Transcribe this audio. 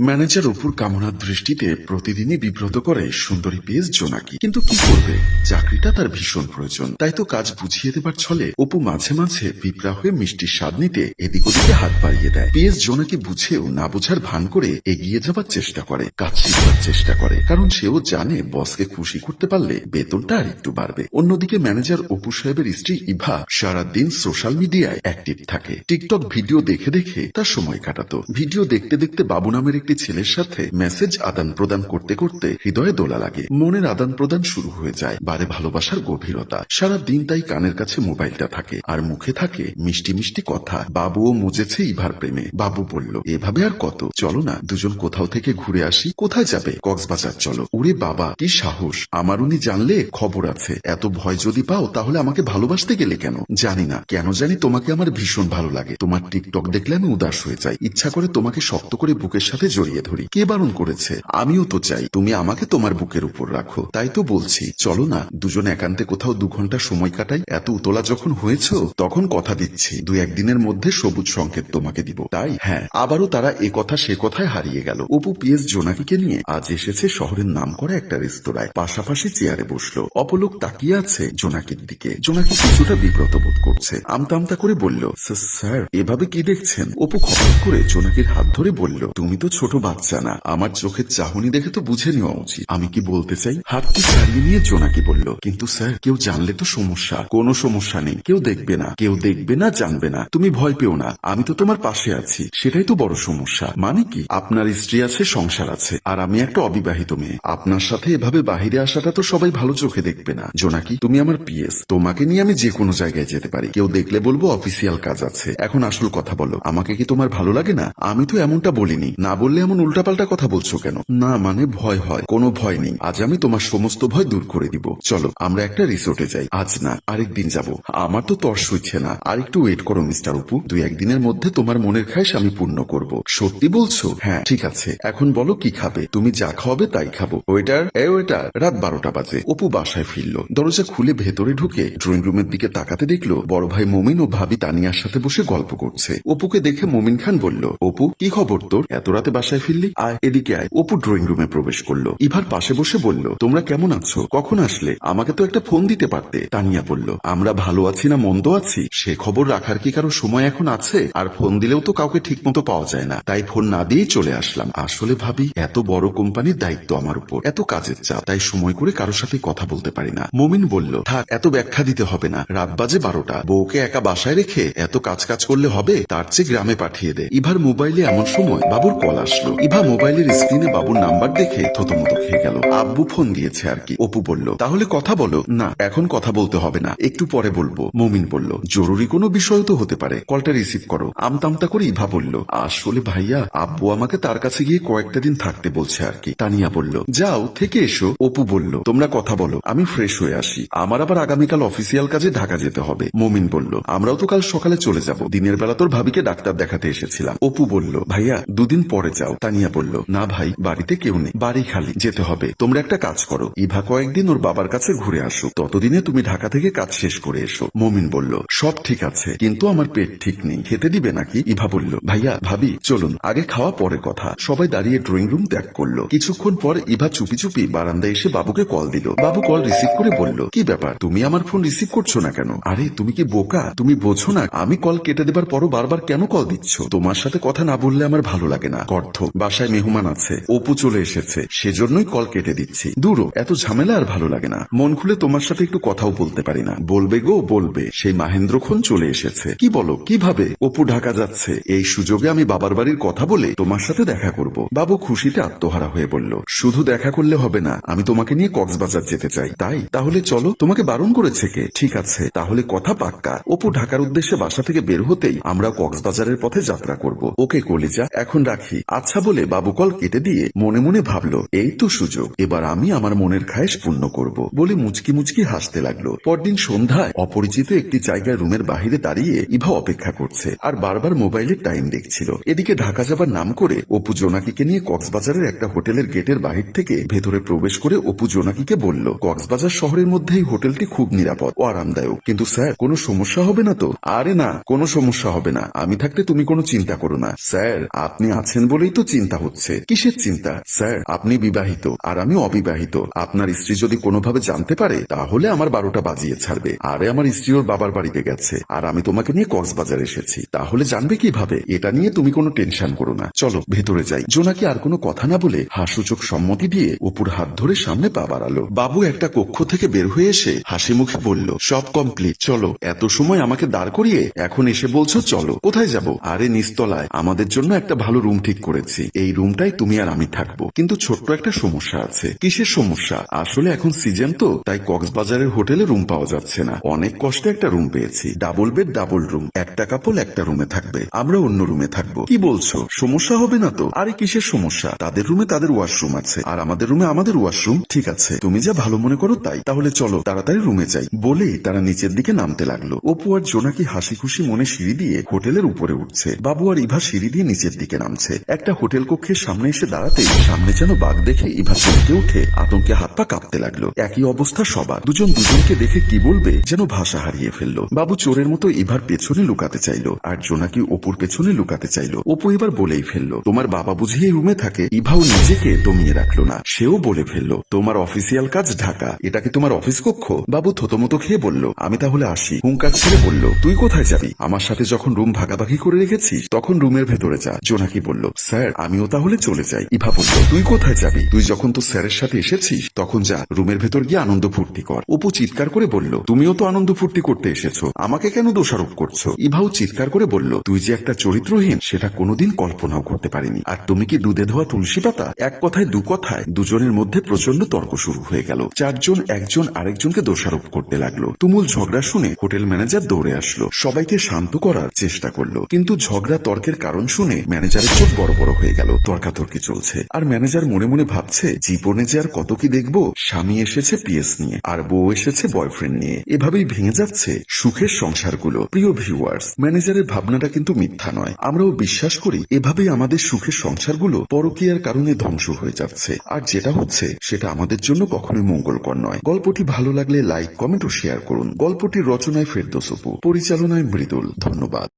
Manager অপুর কামনার দৃষ্টিতে প্রতিদিনই বিব্রত করে সুন্দরী পেজ জোনাকি। কিন্তু কি করবে? চাকরিটা তার ভীষণ প্রয়োজন। তাই তো কাজ বুঝিয়ে দেবার ছলে অপু মাঝে মাঝে পিঁপড়া হয়ে মিষ্টির স্বাদ নিতে এদিক ওদিকে হাত বাড়িয়ে দেয়। পেজ জোনাকি বুঝেও না বোঝার ভান করে এগিয়ে যাবার চেষ্টা করে, কাজ শিখবার চেষ্টা করে। কারণ সেও জানে বসকে খুশি করতে পারলে বেতনটা আর একটু বাড়বে। অন্যদিকে ম্যানেজার অপু সাহেবের স্ত্রী ইভা সারাদিন সোশ্যাল মিডিয়ায় অ্যাক্টিভ থাকে। টিকটক ভিডিও দেখে দেখে তার সময় কাটাতো। ভিডিও দেখতে দেখতে বাবু নামের একটি ছেলের সাথে মেসেজ আদান প্রদান করতে করতে হৃদয়ে দোলা লাগে। মনের আদান প্রদান শুরু হয়ে যায়, বারে ভালোবাসার গভীরতা। সারা দিন তাই কানের কাছে মোবাইলটা থাকে, আর মুখে থাকে মিষ্টি মিষ্টি কথা। বাবুও মজেছে ইভার প্রেমে। বাবু বলল, এভাবে আর কত? চলো না, দুজন কোথাও থেকে ঘুরে আসি। কোথায় যাবে? কক্সবাজার চলো। ওরে বাবা, কি সাহস! আমার উনি জানলে খবর আছে। এত ভয় যদি পাও, তাহলে আমাকে ভালোবাসতে গেলে কেন? জানি না। কেন জানি তোমাকে আমার ভীষণ ভালো লাগে। তোমার টিকটক দেখলে আমি উদাস হয়ে যাই। ইচ্ছা করে তোমাকে শক্ত করে বুকের সাথে জড়িয়ে ধরি। কে বারণ করেছে? আমিও তো চাই। তুমি আমাকে তোমার বুকের উপর রাখো। তাই তো বলছি চলো না। দুজন একান্তে কোথাও দু ঘণ্টা সময় কাটাই। এত উতলা যখন হয়েছ তখন কথা দিচ্ছি। দু একদিনের মধ্যে সবুজ সংকেত তোমাকে দিব। তাই? হ্যাঁ। আবারও তারা এ কথা সে কথায় হারিয়ে গেল। অপু পিএস জোনাকিকে নিয়ে আজ এসেছে শহরের নাম করা একটা রেস্তোরাঁয়। পাশাপাশি চেয়ারে বসল। অপলোক তাকিয়ে আছে জোনাকির দিকে। জোনাকি কিছুটা বিব্রত বোধ করছে। আমতা আমতা করে বলল "স্যার, এভাবে কি দেখছেন? অপু খবর করে জোনাকির হাত ধরে বলল তুমি তো ছোট বাচ্চা না। আমার চোখের চাহনি দেখে তো বুঝে নেওয়া উচিত। আমি কি বলতে চাই? হাতটি ছাড়িয়ে নিয়ে জোনাকি বলল, কিন্তু স্যার, কেউ জানলে তো সমস্যা। কোনো সমস্যা নেই। কেউ দেখবে না। কেউ দেখবে না, জানবে না। তুমি ভয় পেও না। আমি তো তোমার পাশে আছি। সেটাই তো বড় সমস্যা। মানে কি? আপনার স্ত্রী আছে, সংসার আছে। আর আমি একটা অবিবাহিত মেয়ে। আপনার সাথে এভাবে বাহিরে আসাটা তো সবাই ভালো চোখে দেখবে না। জোনাকি, তুমি আমার পিএস। তোমাকে নিয়ে আমি যে কোনো জায়গায় যেতে পারি। কেউ দেখলে বলব, অফিসিয়াল কাজ আছে। এখন আসল কথা বলো। আমাকে কি তোমার ভালো লাগে না? আমি তো এমনটা বলিনি। না বললে এমন উল্টাপাল্টা কথা বলছো কেন? না মানে ভয় হয়। কোনো ভয় নেই। আজ আমি তোমার সমস্ত ভয় দূর করে দিব। চলো, আমরা একটা রিসোর্টে যাই। আজ না, আরেকদিন যাব। আমার তো তর সইছে না। আর একটু ওয়েট করো, মিস্টার উপু দুই একদিনের মধ্যে তোমার মনের খাইশ আমি পূর্ণ করব। সত্যি বলছো? হ্যাঁ ঠিক আছে। এখন বলো কি খাবে? তুমি যা খাওয়াবে তাই খাব। ওয়েটার? এ ওয়েটার। রাত বারোটা বাজে। অপু বাসায় ফিরল। দরজা খুলে ভেতরে ঢুকে ড্রয়িং রুমের দিকে তাকাতে দেখল, বড় ভাই মমিন ও ভাবি তানিয়ার সাথে বসে গল্প করছে। অপুকে দেখে মমিন খান বলল, অপু, কি খবর তোর? এত রাতে বাসায় ফিরলি? আয়, এদিকে আয়। অপু ড্রয়িং রুমে প্রবেশ করল। ইভার পাশে বসে বলল, তোমরা কেমন আছো? কখন আসলে? আমাকে তো একটা ফোন দিতে পারতে। তানিয়া বলল, আমরা ভালো আছি না মন্দ আছি? সে খবর রাখার কি কারও সময় এখন আছে? আর ফোন দিলেও তো কাউকে ঠিক মতো পাওয়া যায় না। তাই ফোন না দিয়েই চলে আসলাম। আসলে ভাবি, এত বড় কোম্পানির দায়িত্ব আমার উপর। এত কাজের চাপ। তাই সময় করে কারোর সাথে কথা বলতে পারি না। মমিন বলল, থাক, এত ব্যাখ্যা দিতে হবে না। রাত বাজে বারোটা। বউকে একা বাসায় রেখে এত কাজ কাজ করলে হবে? তার চেয়ে গ্রামে পাঠিয়ে দে। ইভার মোবাইলে এমন সময় বাবুর কল আসলো। ইভা মোবাইলের স্ক্রিনে বাবুর নাম্বার দেখে থতমত খেয়ে গেল। আব্বু ফোন দিয়েছে আর কি। অপু বলল, তাহলে কথা বলো। না, এখন কথা বলতে হবে না। একটু পরে বলব, মমিন বলল। জরুরি কোনো বিষয় তো হতে পারে। কলটা রিসিভ করো। আমতামতা করে ইভা বলল, আসলে ভাইয়া, আব্বু আমাকে তার কাছে গিয়ে কয়েকটা দিন থাকতে বলছে আর কি। তানিয়া বলল, যাও, থেকে এসো। অপু বলল, তোমরা কথা বলো, আমি ফ্রেশ হয়ে আসি। আমার আবার আগামীকাল অফিসিয়াল কাজে ঢাকা যেতে হবে। মমিন বলল, আমরাও তো কাল সকালে চলে যাব। দিনের বেলা তোর ভাবিকে ডাক্তার দেখাতে এসেছিলাম। অপু বলল, ভাইয়া, দুদিন পরে যাও। তানিয়া বলল, না ভাই, বাড়িতে কেউ নেই। বাড়ি খালি, যেতে হবে। তোমরা একটা কাজ করো। ইভা কয়েকদিন ওর বাবার কাছে ঘুরে আসো ততদিনে তুমি ঢাকা থেকে কাজ শেষ করে এসো। মমিন বলল, সব ঠিক আছে, কিন্তু আমার পেট ঠিক নেই। খেতে দিবে নাকি? ইভা বলল, ভাইয়া, ভাবি, চলুন। আগে খাওয়া পরে কথা। সবাই দাঁড়িয়ে ড্রয়িং রুম ত্যাগ করল। কিছুক্ষণ পর ইভা চুপি চুপি বারান্দায় এসে বাবুকে কল দিল। বাবু কল রিসিভ করে বলল, কি ব্যাপার? তুমি আমার ফোন রিসিভ করছ না কেন? আরে, তুমি কি বোকা? তুমি বোঝো না, আমি কল কেটে দেবার পরও বারবার কেন কল দিচ্ছ? তোমার সাথে কথা না বললে আমার ভালো লাগে না। অর্থ। বাসায় মেহমান আছে। অপু চলে এসেছে। সেজন্যই কল কেটে দিচ্ছি। দূরও, এত ঝামেলা আর ভালো লাগে না। মন খুলে তোমার সাথে একটু কথাও বলতে পারি না। বলবে গো, বলবে। সেই মাহেন্দ্রক্ষণ চলে এসেছে। কি বলো, কীভাবে? অপু ঢাকা যাচ্ছে। এই সুযোগে আমি বাবার বাড়ির কথা বলে তোমার সাথে দেখা করব। বাবু খুশিতে আত্মহারা হয়ে বলল, শুধু দেখা করলে হবে না, আমি তোমাকে নিয়ে কক্সবাজার যেতে চাই। তাই? তাহলে চলো, তোমাকে বারণ করেছে কে? ঠিক আছে, তাহলে কথা পাক্কা। অপু ঢাকার উদ্দেশ্যে বাসা থেকে বের হতেই আমরা কক্সবাজারের পথে যাত্রা করব। ওকে কলিজা, এখন রাখি। আচ্ছা বলে বাবুকল কেটে দিয়ে মনে মনে ভাবলো, এই তো সুযোগ, এবার আমি আমার মনের খায়েশ পূর্ণ করব বলে মুচকি মুচকি হাসতে লাগল। পরদিন সন্ধ্যায় অপরিচিত একটি জায়গায় রুমের বাহিরে দাঁড়িয়ে ইভা অপেক্ষা করছে আর বারবার মোবাইলের টাইম দেখছিল। এদিকে ঢাকা যাবার নাম করে অপু জোনাকিকে নিয়ে কক্সবাজারের একটা হোটেলের গেটের বাহির থেকে ভেতরে প্রবেশ করে অপু জোনাকিকে বলল, কক্সবাজার শহরের মধ্যে এই হোটেলটি খুব নিরাপদ ও আরামদায়ক। কিন্তু স্যার, কোনো সমস্যা হবে না তো? আরে না, কোনো সমস্যা হবে না। আমি থাকতে তুমি কোনো চিন্তা করো না। স্যার, আপনি আছেন বলে বলেই তো চিন্তা হচ্ছে। কিসের চিন্তা? স্যার, আপনি বিবাহিত, আর আমি অবিবাহিত। আপনার স্ত্রী যদি কোনোভাবে জানতে পারে, তাহলে আমার বারোটা বাজিয়ে ছাড়বে। আরে, আমার স্ত্রী ওর বাবার বাড়িতে গেছে। আর আমি তোমাকে নিয়ে কক্সবাজার এসেছি। তাহলে জানবে কীভাবে? এটা নিয়ে তুমি কোনো টেনশন করো না। চলো, ভেতরে যাই। জোনাকি আর কোনো কথা না বলে হাসুচোখ সম্মতি দিয়ে অপুর হাত ধরে সামনে পা বাড়ালো। বাবু একটা কক্ষ থেকে বের হয়ে এসে হাসি মুখে বলল, সব কমপ্লিট, চলো। এত সময় আমাকে দাঁড় করিয়ে এখন এসে বলছো, চলো। কোথায় যাব? আরে, নিস্তলায়। আমাদের জন্য একটা ভালো রুম ঠিক করেছি। এই রুমটাই তুমি আর আমি থাকব। কিন্তু ছোট্ট একটা সমস্যা আছে। কিসের সমস্যা? আসলে এখন সিজন তো, তাই কক্সবাজারের হোটেলে রুম পাওয়া যাচ্ছে না। অনেক কষ্টে একটা রুম পেয়েছি। Double bed, double room. একটা কাপল একটা রুমে থাকবে। আমরা অন্য রুমে থাকব। কি বলছো? সমস্যা হবে না তো? আরে, কিসের সমস্যা? তাদের রুমে তাদের ওয়াশরুম আছে। আর আমাদের রুমে আমাদের ওয়াশরুম? ঠিক আছে। তুমি যা ভালো মনে করো তাই। তাহলে চলো, তাড়াতাড়ি রুমে যাই। বলেই তারা নিচের দিকে নামতে লাগল। অপু আর জোনাকি হাসি খুশি মনে সিঁড়ি দিয়ে হোটেলের উপরে উঠছে। বাবু আর ইভা সিঁড়ি দিয়ে নিচের দিকে নামছে। একটা হোটেল কক্ষের সামনে এসে দাঁড়াতে সামনে যেন বাঘ দেখে ইভা চমকে উঠে আতঙ্কে হাত পা কাঁপতে লাগল। একই অবস্থা সবার। দুজন দুজনকে দেখে কি বলবে যেন ভাষা হারিয়ে ফেলল। বাবু চোরের মতো ইভার পেছনে লুকাতে চাইলো আর জোনাকি অপুর পেছনে লুকাতে চাইলো। অপু এবার বলেই ফেলল, তোমার বাবা বুঝিয়ে রুমে থাকে, ইভাও নিজেকে দমিয়ে রাখল না। সেও বলে ফেলল, তোমার অফিসিয়াল কাজ ঢাকা, এটা কি তোমার অফিস কক্ষ? বাবু থতমতো খেয়ে বলল, আমি তাহলে আসি। হুঙ্কার ছেড়ে বলল, তুই কোথায় যাবি? আমার সাথে যখন রুম ভাগাভাগি করে রেখেছিস, তখন রুমের ভেতরে যা। জোনাকি বলল স্যার, আমিও তাহলে চলে যাই। ইভা বলল, তুই কোথায় যাবি? তুই যখন তো স্যারের সাথে এসেছিস, তখন যা, রুমের ভেতর গিয়ে আনন্দ ফুর্তি কর। অপু চিৎকার করে বলল, তুমিও তো আনন্দ ফুর্তি করতে এসেছ। আমাকে কেন দোষারোপ করছ? ইভাও চিৎকার করে বলল, তুই যে একটা চরিত্রহীন, সেটা কোনোদিন কল্পনাও করতে পারিনি। আর তুমি কি দুধে ধোয়া তুলসী পাতা? এক কথায়, দু কথায়, দুজনের মধ্যে প্রচণ্ড তর্ক শুরু হয়ে গেল। চারজন, একজন আরেকজনকে দোষারোপ করতে লাগল। তুমুল ঝগড়া শুনে হোটেল ম্যানেজার দৌড়ে আসলো। সবাইকে শান্ত করার চেষ্টা করল। কিন্তু ঝগড়া তর্কের কারণ শুনে ম্যানেজারের চোখ বড় বড় হয়ে গেল। তর্কাতর্কি চলছে। আর ম্যানেজার মনে মনে ভাবছে, জীবনে যে আর কত কি দেখব? স্বামী এসেছে পিএস নিয়ে, আর বউ এসেছে বয়ফ্রেন্ড নিয়ে। এভাবেই ভেঙে যাচ্ছে সুখের সংসারগুলো। প্রিয় ভিউয়ার্স, ম্যানেজারের ভাবনাটা কিন্তু মিথ্যা নয়। আমরাও বিশ্বাস করি, এভাবেই আমাদের সুখের সংসারগুলো পরকীয়ার কারণে ধ্বংস হয়ে যাচ্ছে। আর যেটা হচ্ছে, সেটা আমাদের জন্য কখনোই মঙ্গলকর নয়। গল্পটি ভালো লাগলে লাইক, কমেন্ট ও শেয়ার করুন। গল্পটির রচনায় ফেরদোসপু পরিচালনায় মৃদুল। ধন্যবাদ।